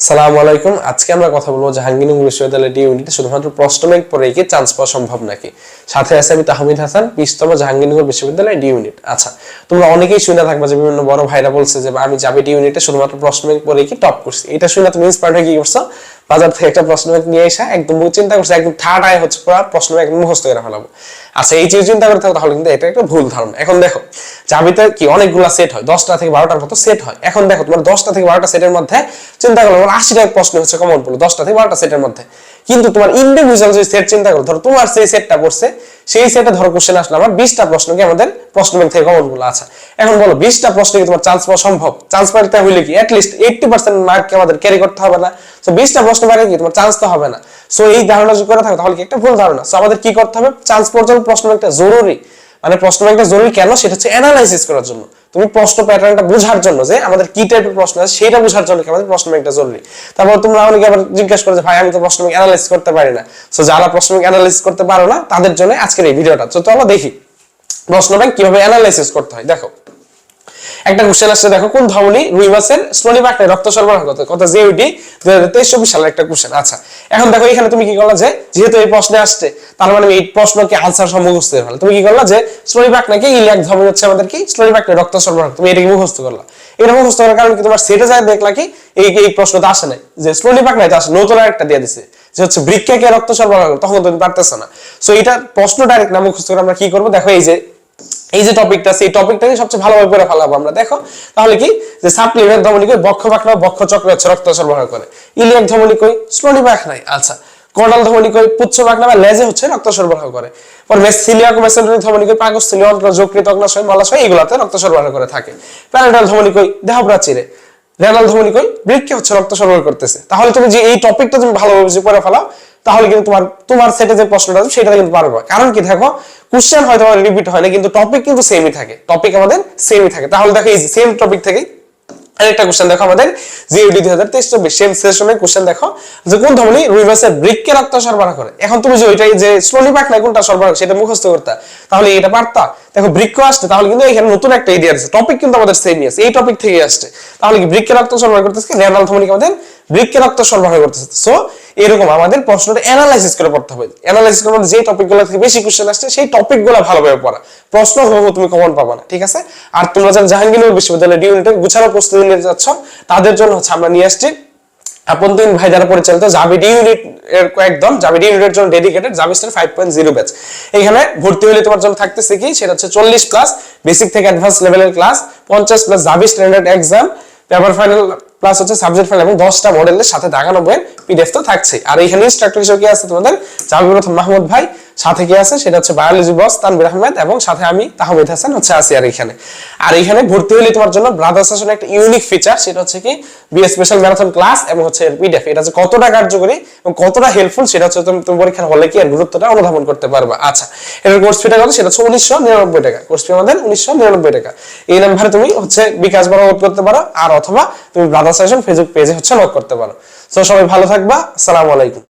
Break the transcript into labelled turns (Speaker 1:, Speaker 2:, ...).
Speaker 1: সালামু আলাইকুম। আজকে আমরা কথা বলব জাহাঙ্গীরনগর বিশ্ববিদ্যালয়ের ডি ইউনিটে শুধুমাত্র প্রশ্ন ব্যাংক পড়ে কি চান্স পাওয়া সম্ভব নাকি? সাথে আছে আমি তাহমিদ হাসান, বিশতম জাহাঙ্গীরনগর বিশ্ববিদ্যালয় ডি ইউনিট। আচ্ছা তোমরা অনেকেই শুনে থাকবে যে বিভিন্ন বড় ভাইরা বলছে যে আমি যাবে ডি ইউনিটে শুধুমাত্র প্রশ্ন ব্যাংক পড়ে কি টপ করছি এটা শুনে তুমি ইন্সপায়ার্ড হয়ে কি করছ? বাজার থেকে একটা প্রশ্ন ব্যাংক নিয়ে এসে একদম চিন্তা করছে, একদম ঠাটায় হচ্ছে পুরো প্রশ্ন ব্যাংক মুখস্থ করে ফেলাবো। আচ্ছা এই যে চিন্তা করে থাকো তাহলে কিন্তু এটা একটা ভুল ধারণা। এখন দেখো চাবিতে কি অনেকগুলা সেট হয়, দশটা থেকে বারোটার মতো সেট হয়। এখন দেখো, তোমার দশটা থেকে বারোটা সেটের মধ্যে চিন্তা করো আমার আশিটা প্রশ্ন হচ্ছে কমন পড়ল দশটা থেকে বারোটা সেটের মধ্যে। কিন্তু তোমার ইন্ডিভিজুয়াল যে সেট চিন্তা করো, ধরো তোমার সেই সেটটা পড়ছে, সেই সেটে ধরো কোশ্চেন আসলে, আমার বিশটা প্রশ্নকে আমাদের প্রশ্ন ব্যাংক থেকে কমনগুলো আছে। এখন বলো, বিশটা প্রশ্ন কি তোমার চান্স পাওয়া সম্ভব? চান্স পাইতে হইলে কি? অ্যাটলিস্ট এইটটি পার্সেন্ট মার্ককে আমাদের ক্যারি করতে হবে না। তো বিশটা প্রশ্ন পারে কি? তোমার চান্স তো হবে না। সো এই ধারণা যদি করে থাকো, তাহলে কি একটা ভুল ধারণা? সো আমাদের কি করতে হবে? চান্স পর্যন্ত প্রশ্ন ব্যাংকটা জরুরি। মানে প্রশ্ন ব্যাংকটা জরুরি কেন? সেটা হচ্ছে অ্যানালাইসিস করার জন্য। তুমি প্রশ্ন প্যাটার্নটা বোঝার জন্য যে আমাদের কি টাইপের প্রশ্ন আছে, সেটা বোঝার জন্য আমাদের প্রশ্ন ব্যাংকটা জরুরি। তারপর তোমরা অনেকে আবার জিজ্ঞাসা করো যে, ভাই, আমি তো প্রশ্ন ব্যাংক অ্যানালাইস করতে পারি না। সো যারা প্রশ্ন ব্যাংক অ্যানালাইস করতে পারো না, তাদের জন্য আজকের এই ভিডিওটা। তো আমরা দেখি। প্রশ্ন ব্যাংক কীভাবে অ্যানালাইসিস করতে হয়? দেখো। একটা কোশ্চেন আসছে, দেখো, কোন ধমনী? রুই মাছের স্লোনি বাকনে রক্ত সরবরাহ করতে, কত জেউডি দুই হাজার তেইশ চব্বিশ সালের একটা কোশ্চেন আচ্ছা এখন দেখো, এখানে তুমি কি করলা যে, যেহেতু এই প্রশ্নে আসছে, তার মানে এই প্রশ্নকে আনসার সহ মুখস্থ ফেলা তুমি কি করলা যে স্লোনি বাকনাকে ইলিয়াক ধমনী হচ্ছে আমাদের কি স্লোনি বাকনে রক্ত সরবরাহ তুমি এটাকে মুখস্থ করলা। এটা মুখস্থ করার কারণ কি? তোমার সেটা যায়, দেখলা কি, এই এই প্রশ্নটা আসে নাই। যে স্লোনি বাকনায় আসে নতুন একটা দিয়ে দিছে। যে হচ্ছে বৃক্ষকে রক্ত সরবরাহ তখন তুমি পারতেছ না। সো এটা প্রশ্ন ডাইরেক্ট না মুখস্থ করে আমরা কি করব? দেখো, এই যে এই যে টপিকটা সেই টপিকটাকে সবচেয়ে ভালোভাবে পড়ে ফেলাবো আমরা। দেখো, তাহলে কি? যে সাপ্লিমেন্ট ধমনী কই? বক্ষ বাকনা বক্ষ চক্র হচ্ছে রক্ত সরবরাহ করে। ইলিয়াক ধমনী কই? স্লোনি বাক নাই আচ্ছা কর্নাল ধমনী কই? পুচ্ছ বাকনা বা লেজে হচ্ছে রক্ত সরবরাহ করে। পর মেসিলিয়াক মেসেন্টারি ধমনী কই? পাকস্থলী অন্ত্র যকৃত অগ্নাশয়, মলাশয় এগুলাতে রক্ত সরবরাহ করে থাকে। প্যারাটাল ধমনী কই? দেহ প্রাচীরে রেনাল ধমনী কই? বৃক্ষে হচ্ছে রক্ত সরবরাহ করতেছে। তাহলে তুমি যে এই টপিকটা তুমি ভালোভাবে পড়ে ফেলাও তাহলে কিন্তু তোমার তোমার সেটে যে প্রশ্নটা আছে, সেটা কিন্তু পারবে কারণ কি দেখো কোশ্চেন হয়তো রিপিট হয় না, কিন্তু টপিক কিন্তু সেমই থাকে। টপিক আমাদের সেমই থাকে। তাহলে দেখো এই সেম টপিক থেকে আরেকটা কোশ্চেন দেখো আমাদের। জিওডি দুই হাজার তেইশ চব্বিশ সেম সেশনের কোশ্চেন দেখো যে কোন ধমনী রুইমাসের বৃক্ষে রক্ত সরবরাহ করে? এখন তুমি যে ওইটাই যে স্লোলি পাক না কোনটা সরবরাহ সেটা মুখস্থ করতে, তাহলে এটা পারতা? দেখো বৃক্ষ আসছে, তাহলে কিন্তু এখানে নতুন একটা এরিয়া আছে টপিক কিন্তু আমাদের সেমই আছে। এই টপিক থেকে আসছে। তাহলে কি বৃক্ষে রক্ত সরবরাহ করতেছে রেনাল ধমনী আমাদের বৃক্ষে রক্ত সরবরাহ করতেছে। সো এরকম আমাদের প্রশ্নটা অ্যানালাইসিস করে পড়তে হবে। অ্যানালাইসিস করার যে টপিকগুলো থেকে বেশি কোশ্চেন আসছে, সেই টপিকগুলো ভালোভাবে পড়া। প্রশ্ন হব তুমি কমন পাবা না, ঠিক আছে? আর তোমরা যারা জাহাঙ্গীরনগর বিশ্ববিদ্যালয় ডি ইউনিটে গুছানো প্রস্তুতি নিতে যাচ্ছ, তাদের জন্য হচ্ছে আমরা নিয়ে আসছি আপন তিন ভাই দ্বারা পরিচালিত জাভি ডি ইউনিট এর কয়েকদম জাভি ডি ইউনিটের জন্য dedicated Xavi star five point zero batch এখানে ভর্তি হলে তোমার জন্য থাকতেছে কি? সেটা হচ্ছে চল্লিশ প্লাস বেসিক থেকে অ্যাডভান্স লেভেলের ক্লাস পঞ্চাশ plus Xavi standard exam paper final plus হচ্ছে সাবজেক্ট ফাইল এবং দশটা মডেলের সাথে দাগানো বইয়ের পিডিএফ তো থাকছে আর এখানে ইনস্ট্রাক্টর হিসেবে কি আছে তোমাদের? জাভি প্রথম মাহমুদ ভাই। সাথে কি আছে? সেটা হচ্ছে বায়োলজি বস তানবির আহমেদ এবং সাথে আমি তাহমিদ হাসান হচ্ছে আছি আর এখানে। আর এখানে ভর্তি হলে তোমার জন্য ব্রাদার সেশন একটা ইউনিক ফিচার সেটা হচ্ছে কি বি স্পেশাল ম্যারাথন ক্লাস এবং হচ্ছে পিডিএফ এটা হচ্ছে কতটা কার্যকরী এবং কতটা হেল্পফুল সেটা হচ্ছে তুমি তুমি পরীক্ষার হলে কি গুরুত্বটা অনুধাবন করতে পারবে। আচ্ছা এর কোর্স ফিটা কত? সেটা হচ্ছে উনিশশো নিরানব্বই টাকা। কোর্স ফি আমাদের উনিশশো নিরানব্বই টাকা। এই নাম্বারে তুমি হচ্ছে বিকাশ বড় করতে পারো, আর অথবা তুমি ব্রাদার সেশন ফেসবুক পেজে হচ্ছে লক করতে পারো। তো সবাই ভালো থাকবা, আসসালামু আলাইকুম।